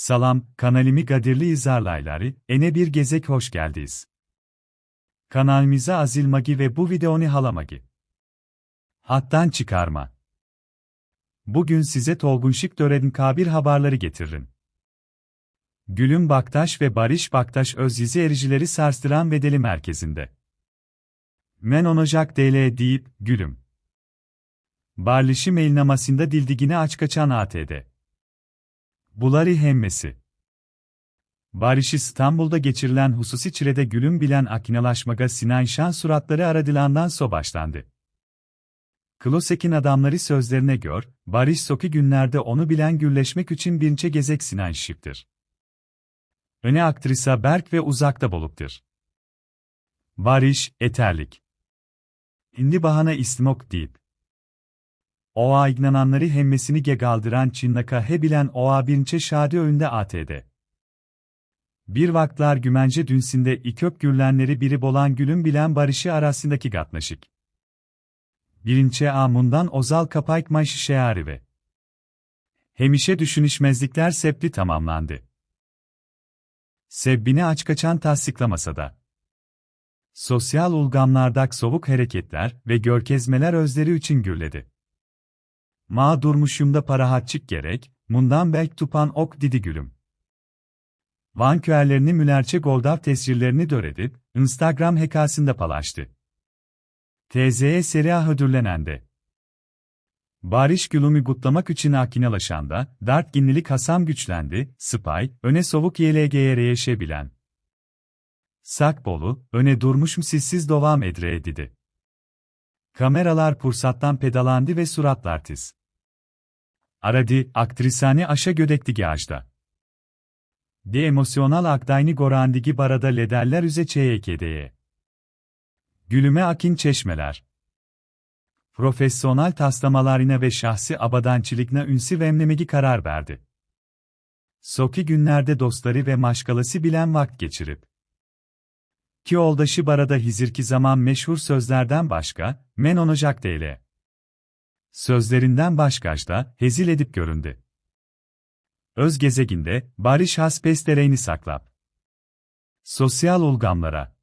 Salam, kanalimi Gadirli izarlayları, ene bir gezek hoş geldiyiz. Kanalimize Azil Magi ve bu videonu halamagi. Hattan çıkarma. Bugün size Tolgunşik Döred'in kabir haberleri getiririm. Gülüm Baktaş ve Barış Baktaş özyizi ericileri sarstıran Vedeli merkezinde. Men onacak DL deyip, gülüm. Barlişi mailnamasında dildigine aç kaçan ATD. Bulari hemmesi. Barış İstanbul'da geçirilen hususi çirede gülüm bilen akinalaşmaga Sinan Şan suratları aradılandan so başlandı. Klosek'in adamları sözlerine gör, Barış Soki günlerde onu bilen gürleşmek için birince gezek Sinan Şık'tır. Öne aktrisa Berk ve uzakta boluktur. Barış, eterlik. Indi bahana istimok deyip. Oğa ignananları hemmesini gegaldıran Çinnaka he bilen oğa birince şadi önünde ATD. Bir vaklar gümence dünsinde iköp gürlenleri biri bolan gülüm bilen barışı arasındaki gatnaşık. Birince amundan ozal kapayk mayşı şeari ve. Hemişe düşünüşmezlikler sepli tamamlandı. Sebbini aç kaçan tasdiklamasa da. Sosyal ulgamlardak soğuk hareketler ve görkezmeler özleri için gürledi. Ma durmuşumda para hatçık gerek, mundan belk tupan ok didi gülüm. Van köerlerini mülerçe goldav tescillerini döredip, Instagram hekasında palaştı. TZ'ye seriya hödürlenende. Barış Gülüm'ü gutlamak için akinalaşanda, dart ginlilik Hasan güçlendi, Spy, öne soğuk YLGR'ye bilen. Sakbolu, öne durmuşum sizsiz devam edre dedi. Kameralar pursattan pedalandı ve suratlar tiz. Aradi, aktrisani aşa gödekti ağaçta. De emosyonal akdayni gorandigi barada lederler üze çeyekedeye. Gülüme akin çeşmeler. Profesyonel taslamalarına ve şahsi abadançilikna ünsi vemlemegi karar verdi. Soki günlerde dostları ve maşkalası bilen vakt geçirip. Ki oldaşı barada hizirki zaman meşhur sözlerden başka, men onacak değil. Sözlerinden başkaçta, hezil edip göründü. Öz gezeginde, barış has pestereğini saklap. Sosyal ulgamlara.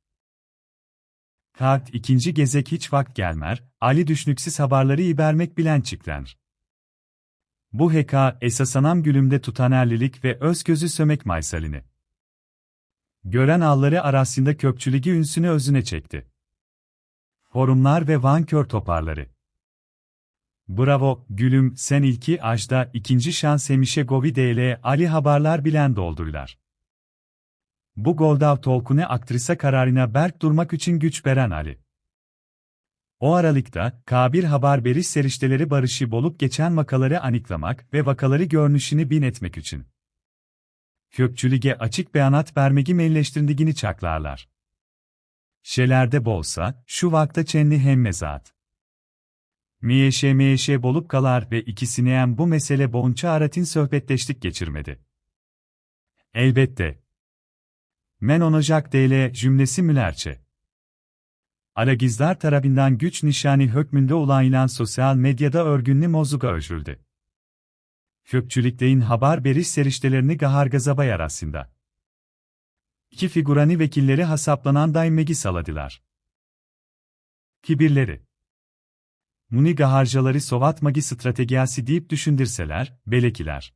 Kart ikinci gezek hiç vakt gelmer, Ali düşnüksiz haberleri ibermek bilen çıklanır. Bu heka, esasanam gülümde tutanerlilik ve öz gözü sömek maysalini. Gören alları arasında köpçülüğü ünsünü özüne çekti. Forumlar ve vankör toparları. Bravo, gülüm, sen ilki ajda, ikinci şans emişe govi DL, Ali haberler bilen doldurlar. Bu goldav tolkune aktrisa kararına berk durmak için güç veren Ali. O aralıkta, Kabir haber beriş serişteleri barışı bolup geçen vakaları aniklamak ve vakaları görünüşünü bin etmek için. Köpçülüge açık beyanat vermegi melleştirdigini çaklarlar. Şelerde bolsa, şu vakta çenli hem mezat. Miyeşe miyeşe bolup kalar ve ikisineyen bu mesele boğunça aratin sohbetleştik geçirmedi. Elbette. Men onacak dele cümlesi mülerçe. Alagizler tarafından güç nişani hükmünde ulayılan sosyal medyada örgünlü mozuga öжüldü. Köpçülükleyin haber beriş seriştelerini gahargazaba arasında. İki figurani vekilleri hasaplanan daimegi saladılar. Kibirleri. Muni gaharcaları Sovat magi stratejisi deyip düşündürseler, belekiler.